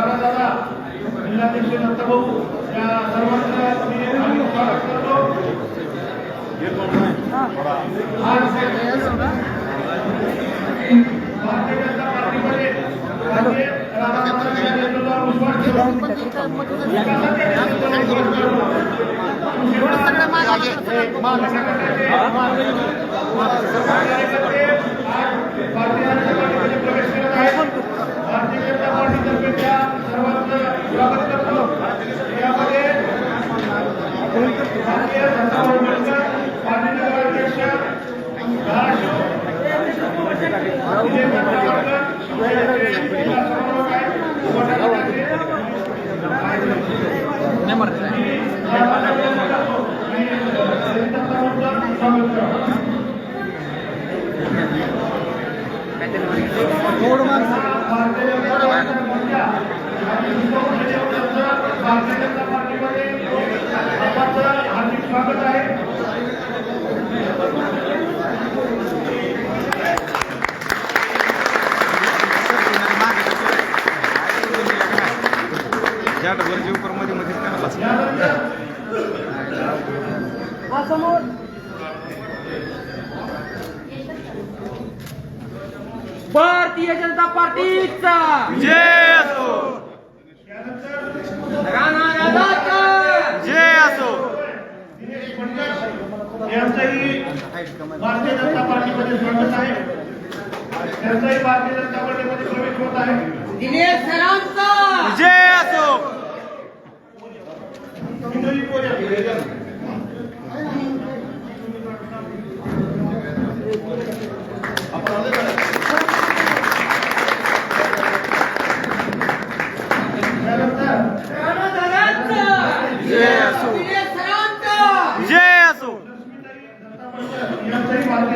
दादा जिल्हाध्यक्ष दत्तभाऊ या सर्वांचं स्वागत करतो. आज भारतीय जनता पार्टीमध्ये भारतीय जनता पार्टीमध्ये प्रवेश करत आहेत भारतीय जनता पार्टीतर्फे त्या सर्वांचं स्वागत करतो यामध्ये भारतीय जनता पार्टीचा पार्टी नगराध्यक्ष धाराशिव विजय पाटकर, शिवसेनेचे जिल्हा समन्वयक आहेत, उपोषण करते. या पदावर करतो. मी दत्ताभाऊंचं स्वागत करतो. भारतीय जनता पार्टीचा मोर्चा आणि विश्वभूषणाचं भारतीय जनता पार्टीमध्ये सर्वांचं हार्दिक स्वागत आहे. भारतीय जनता पार्टीचा जय असो यानंतर राणा दादाचा जय असो दिनेश पंडित यांचंही भारतीय जनता पार्टीमध्ये स्वागत आहे. त्यांचाही भारतीय जनता पार्टीमध्ये प्रवेश होत आहे. दिनेश सरांचा! जय असो! इंदुरी कोऱ्या त्यानंतर राणा दादाचा जय असो दिनेश सरांचा जय असो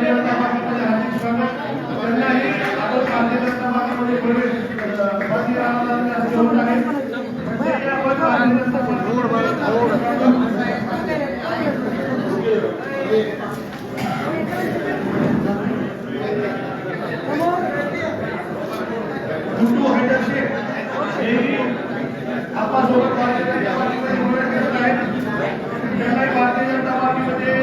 यांचंही भारतीय जनता पार्टीमध्ये हार्दिक स्वागत त्यांनाही आपण भारतीय जनता पार्टीमध्ये प्रवेश अ, भारतीय राष्ट्रवादी असे होत आहे ते आपण भारतीय जनता पार्टीमध्ये गुड्डू हैदर शेख हेही आपल्यासोबत भारतीय जनता पार्टीमध्ये प्रवेश करत आहेत त्यांनाही भारतीय जनता पार्टीमध्ये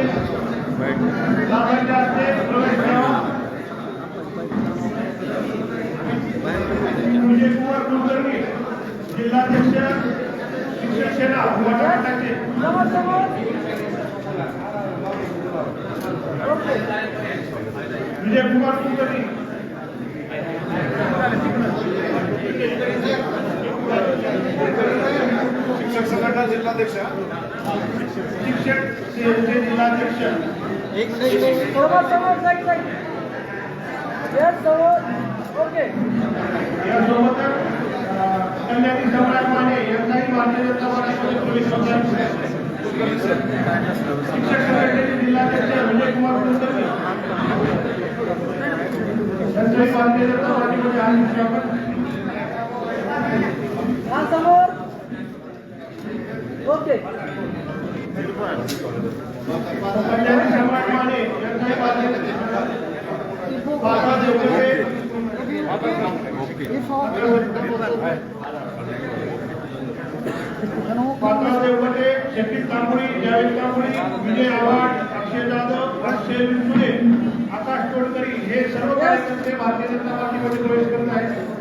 लाभांच्या हस्ते प्रवेश घ्यावा विजय कुमार कुलकर्णी जिल्हाध्यक्ष शिक्षक सेना वाटा गटाचे विजय कुमार कुलकर्णी शिक्षक संघटना जिल्हाध्यक्ष. शिक्षक सेनेचे जिल्हाध्यक्ष. समोर समोर साईड साईड येस समोर ओके. यासोबतच अ, कल्याणी सम्राट माने यांचाही भारतीय जनता होत आहे शिक्षक संघटनेचे जिल्हाध्यक्ष विजय कुमार कुलकर्णी. यांचाही भारतीय जनता पार्टीमध्ये हार्दिक स्वागत हा समोर ओके कल्याणी सम्राट माने यांचाही भारतीय बाबा देवगडे पात्रा देवगडे शकील तांबुळी जावेद तांबुळी विजय आव्हाड अक्षय जाधव अक्षय विंचुले आकाश तोडकरी हे सर्व कार्यकर्ते भारतीय जनता पार्टीमध्ये प्रवेश करत आहेत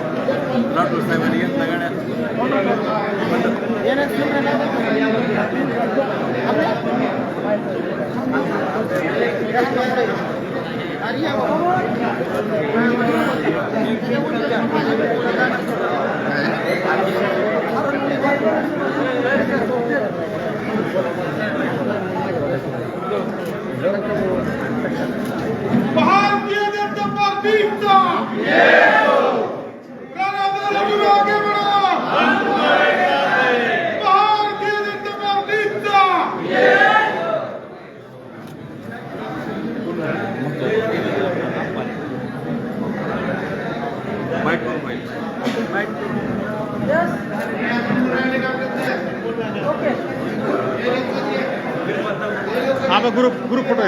साहेबांनी घेतला गाड्या भारतीय ఆమె group group photo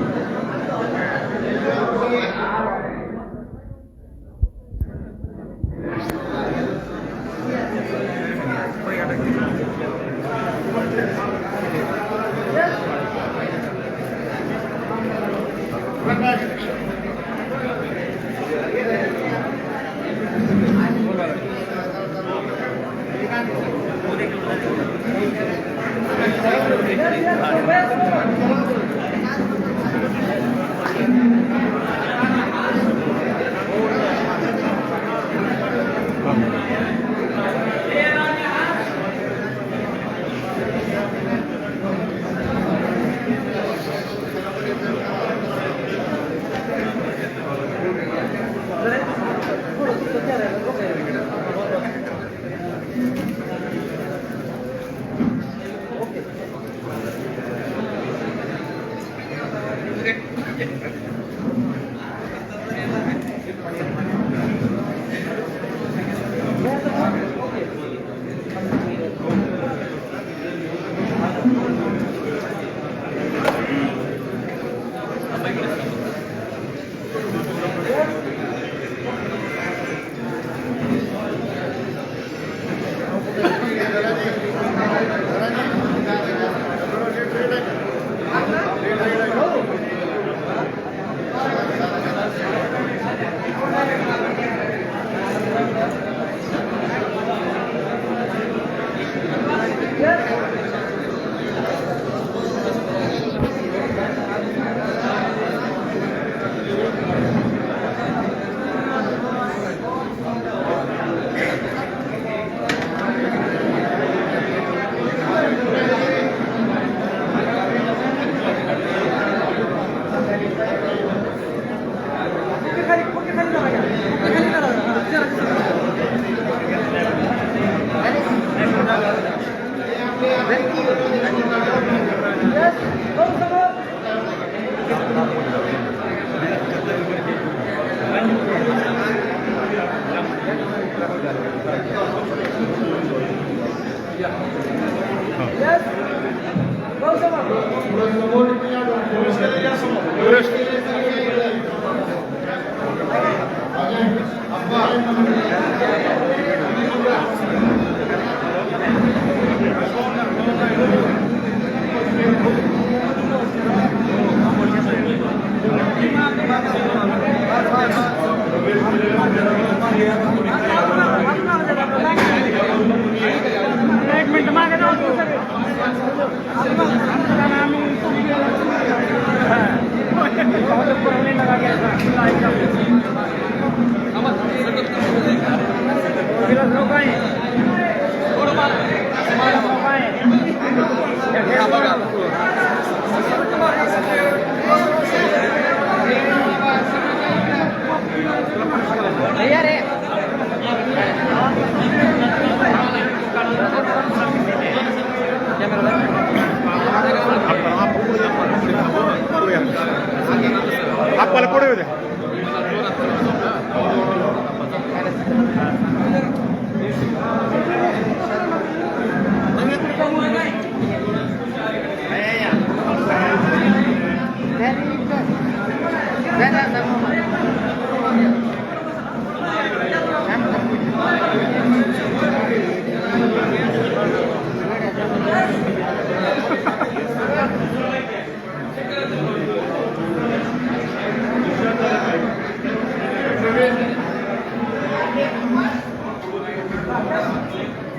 Yeah.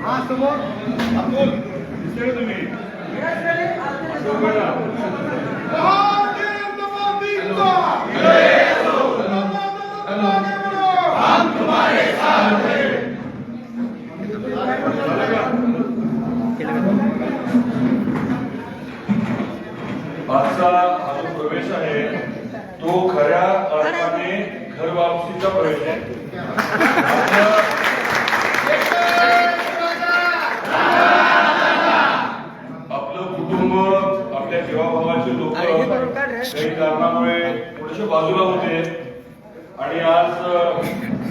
हा समोर आजचा हा जो प्रवेश आहे तो खऱ्या अर्थाने घर वापसीचा प्रवेश आहे. आपलं- कुटुंब आपल्या जीवाभावाचे लोक काही कारणामुळे थोडेसे बाजूला होते. आणि आज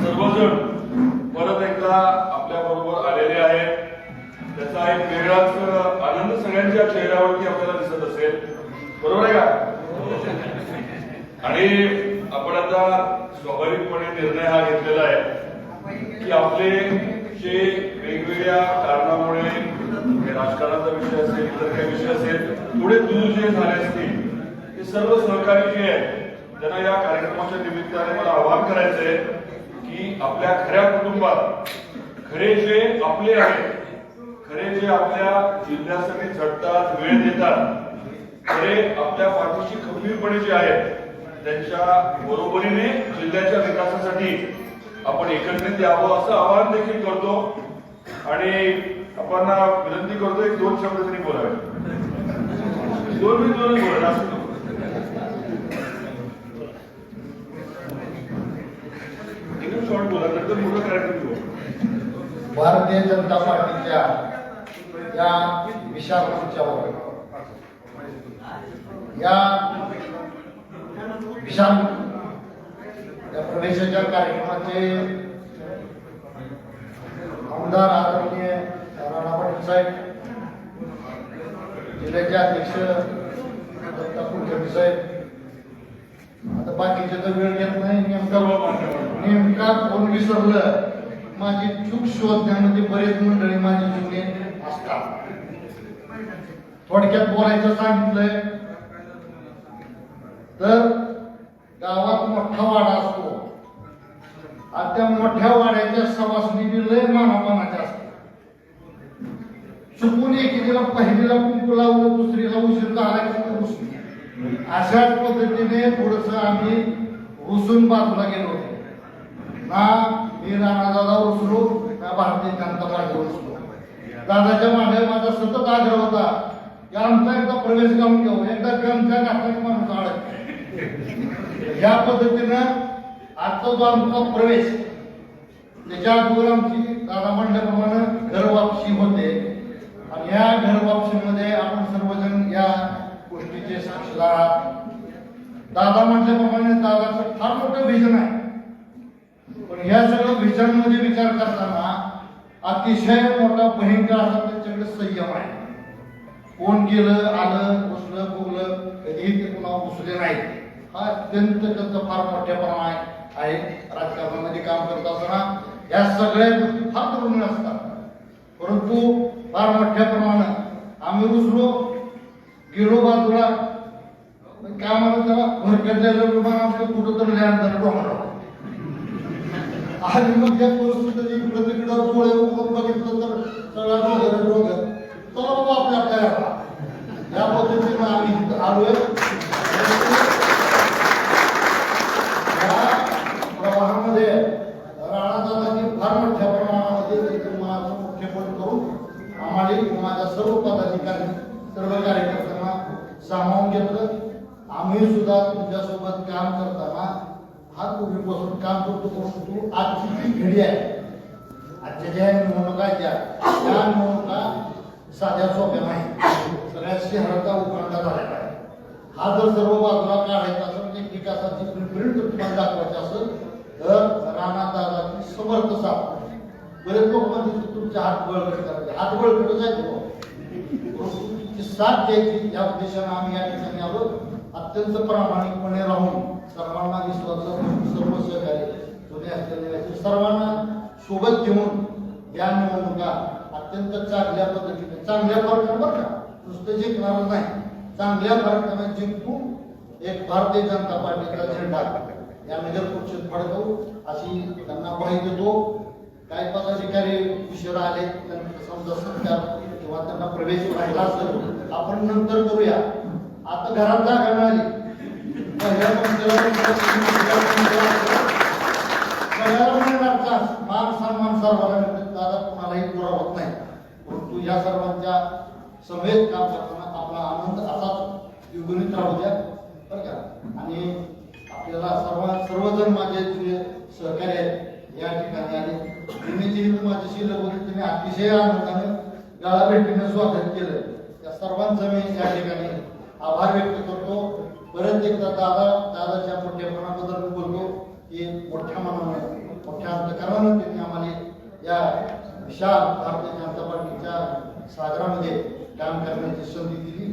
सर्वजण परत एकदा आपल्या बरोबर आलेले आहेत. त्याचा एक वेगळाच आनंद सगळ्यांच्या चेहऱ्यावरती आणि आपण आता स्वाभाविकपणे निर्णय हा घेतलेला आहे की आपले जे वेगवेगळ्या कारणामुळे राजकारणाचा विषय असेल इतर काही विषय असेल पुढे दूर जे झाले असतील ते सर्व सहकारी जे आहेत त्यांना या कार्यक्रमाच्या निमित्ताने मला आवाहन करायचंय की आपल्या खऱ्या कुटुंबात खरे जे आपले आहेत खरे जे आपल्या जिल्ह्यासाठी झटतात वेळ देतात खरे आपल्या पाठीशी खंबीरपणे जे आहेत त्यांच्या बरोबरीने जिल्ह्याच्या विकासासाठी आपण एकत्रित यावं असं आवाहन देखील करतो. आणि आपण विनंती करतो एक दोन शब्द तरी बोलावे. दोन मी दोन बोला असं शॉर्ट बोला नंतर मोठं कार्यक्रम भारतीय जनता पार्टीच्या या विशाल या विशाल या प्रवेशाच्या कार्यक्रमाचे आमदार आदरणीय राणा पाटील साहेब जिल्ह्याचे अध्यक्ष दत्ता कुलकर्णी साहेब. आता बाकीचे तर वेळ घेत नाही नेमका नेमका कोण विसरलं? माझी चूक शोधण्यामध्ये बरेच मंडळी माझी चुकले असतात. थोडक्यात बोलायचं सांगितलंय तर मोठा वाडा असतो. आणि त्या मोठ्या वाड्याच्या सवासनी लय मानापानाच्या असतो. चुकून एकीला पहिलीला कुंकू लावलं दुसरीला उशीर झाला की अशाच पद्धतीने थोडस आम्ही रुसून बाजूला गेलो होतो. ना मी राणादादा रुसलो ना भारतीय जनता पार्टी रुसलो. दादाच्या मागे माझा सतत आग्रह होता की आमचा एकदा प्रवेश गाऊन घेऊ एकदा गमच्या घातला ज्या पद्धतीनं आजचा जो आमचा प्रवेश. त्याच्या अगोदर आमची दादा म्हणल्याप्रमाणे घर वापसी होते. आणि या घर वापसीमध्ये आपण सर्वजण या गोष्टीचे साक्षीदार आहात. दादा म्हटल्याप्रमाणे दादाचं फार मोठं विजन आहे. पण या सगळं विजन विचार करताना अतिशय मोठा भयंकर असा त्यांच्याकडे संयम आहे. कोण गेलं आलं घुसलं फुगलं कधीही ते पुन्हा उसले नाही हा अत्यंत त्यांचं फार मोठ्या प्रमाणात आहे. राजकारणामध्ये काम करत असताना या सगळ्या फार तरुण असतात. परंतु फार मोठ्या प्रमाणात आम्ही रुसलो गेलो बाजूला. काय म्हणत त्याला? भरकटलेलं विमान आमचं कुठं तर लँड झालं आणि मग त्या परिस्थितीत इकडं तिकडं डोळे उघडून बघितलं तर सगळा डोंगर डोंगर. चला बाबा आपल्या आपल्या या पद्धतीनं आम्ही आलोय. सामावून घेतलं. आम्ही सुद्धा तुमच्यासोबत काम करताना हा पूर्वीपासून काम करतो परंतु आजची जी घडी आहे आजच्या ज्या निवडणुका ज्या त्या निवडणुका साध्या सोप्या नाही. सगळ्याशी हरता उखंडा झालेला आहे. हा जर सर्व बाजूला काढायचा असेल म्हणजे विकासाची प्रिंट तुम्हाला दाखवायची असेल तर रानाचा समर्थ साप बरेच लोक म्हणजे तुमच्या हात बळकट करायचे. हात बळकटच आहे ती साथ द्यायची. या उद्देशाने आम्ही या ठिकाणी आलो. अत्यंत प्रामाणिकपणे राहून सर्वांना विश्वासात सर्व सहकार्य कोणी असलेले सर्वांना सोबत घेऊन या निवडणुका अत्यंत चांगल्या पद्धतीने चांगल्या फरकाने बरं का. नुसतं जिंकणार नाही. चांगल्या फरकाने जिंकून एक भारतीय जनता पार्टीचा झेंडा या नगर परिषद फडकवू. अशी त्यांना ग्वाही देतो. काही पदाधिकारी उशिरा आले त्यांना समजा सत्कार किंवा त्यांना प्रवेश राहिला असेल आपण नंतर करूया. आता घरात जागा मिळाली. मान सन्मान सर्वांना दादा कोणालाही पुरा होत नाही. परंतु या सर्वांच्या समेत काम करताना आपला आनंद असाच द्विगुणित राहू द्या. बरं का? आणि आपल्याला सर्व सर्वजण माझे जे सहकारी आहेत. या ठिकाणी आले तुम्ही जी माझ्याशी होते तुम्ही अतिशय आनंदाने गाळा भेटीने स्वागत केलं. त्या सर्वांचं मी या ठिकाणी आभार व्यक्त करतो. परत एकदा दादा दादाच्या मोठ्यापणाबद्दल मी बोलतो की मोठ्या मनानं मोठ्या अंतकरणानं त्यांनी आम्हाला या विशाल भारतीय जनता पार्टीच्या सागरामध्ये काम करण्याची संधी दिली.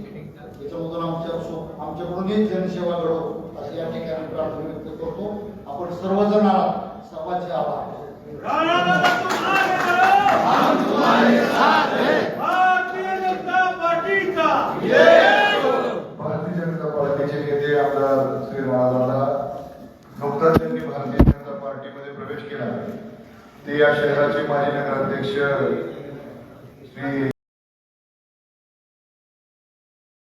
त्याच्यामधून आमच्या सो आमच्याकडूनही जनसेवा घडो असं या ठिकाणी प्रार्थना व्यक्त करतो. आपण सर्वजण आहात. सर्वांचे आभार. भारतीय जनता भारतीय जनता पार्टीचे नेते आमदार श्री राणादादा नुकताच त्यांनी भारतीय जनता पार्टीमध्ये प्रवेश केला. ते या शहराचे माजी नगराध्यक्ष श्री